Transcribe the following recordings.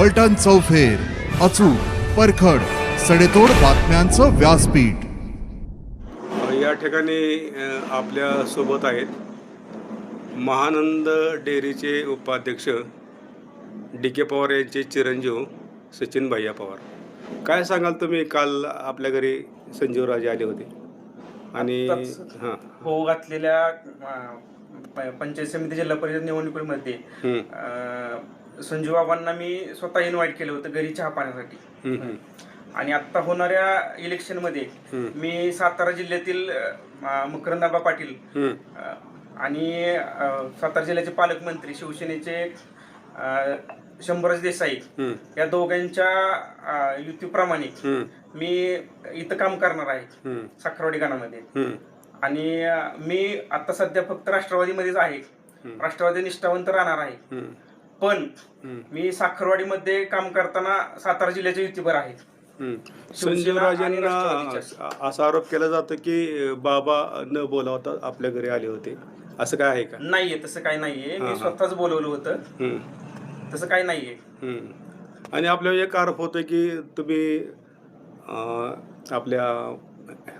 फलटण चौफेर अचूक परखड सडेतोड बातम्यांचं व्यासपीठ. या ठिकाणी आपल्यासोबत आहेत महानंद डेअरीचे उपाध्यक्ष डी के पवार यांचे चिरंजीव सचिन भैया पवार. काय सांगाल तुम्ही? काल आपल्या घरी संजीव राजे आले होते. आणि. हां. हो घातलेल्या पंचायत समिती जिल्हा परिषद निवडणुकीमध्ये संजू बाबांना मी स्वतः इन्व्हाइट केलं होतं घरी चहा पाण्यासाठी. आणि आता होणाऱ्या इलेक्शनमध्ये हम्म. मी सातारा जिल्ह्यातील अं, मकरंदाबा पाटील अं, आणि अं, सातारा जिल्ह्याचे पालकमंत्री शिवसेनेचे अं, शंभरज देसाई या दोघांच्या अं, युतीप्रमाणे मी इथं काम करणार आहे साखरवाडी गाणामध्ये आणि अं, मी आता सध्या फक्त राष्ट्रवादीमध्येच आहे. राष्ट्रवादी निष्ठावंत राहणार आहे. पण मी साखरवाडीमध्ये काम करताना सातारा जिल्ह्याच्या युतीवर आहे हम्म. शिवसेना संजीव आणि राजेंना राष्ट्रवादीच्या. अ- असा आरोप केला जातो की बाबा न बोलावता आपल्या घरी आले होते असं काय आहे का नाहीये तसं काही नाहीये मी. स्वतःच बोलवलं होतं. तसं काही नाहीये. आणि आपल्याला एक आरोप होतो की तुम्ही आपल्या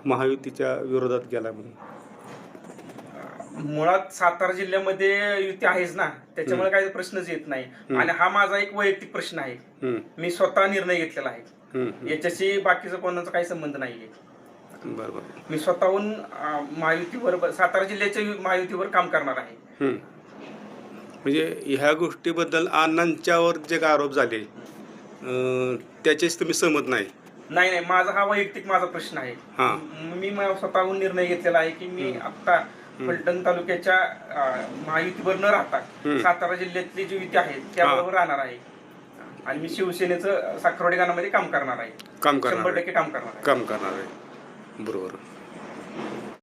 महायुतीच्या विरोधात गेला म्हणून मुळात सातारा जिल्ह्यामध्ये युती आहेच ना. त्याच्यामुळे काही प्रश्नच येत नाही. आणि हा माझा एक वैयक्तिक प्रश्न आहे. मी स्वतः निर्णय घेतलेला आहे. याच्याशी बाकीचा कोणाचा काही संबंध नाहीये. मी स्वतःहून महायुतीवर सातारा जिल्ह्याच्या महायुतीवर काम करणार आहे. म्हणजे ह्या गोष्टीबद्दल अण्णांच्यावर जे काय आरोप झाले त्याचेच तुम्ही सहमत नाही? नाही नाही. माझा हा वैयक्तिक माझा प्रश्न आहे. म- स्वतःहून निर्णय घेतलेला आहे की मी आता फलटण तालुक्याच्या महायुतीवर न राहता. सातारा जिल्ह्यातली जी युती आहे त्याबरोबर राहणार आहे. आणि मी शिवसेनेचं साखरवाडी गाण्यामध्ये काम करणार आहे. काम शंभर करणार टक्के काम करणार आहे. काम करणार आहे. बरोबर.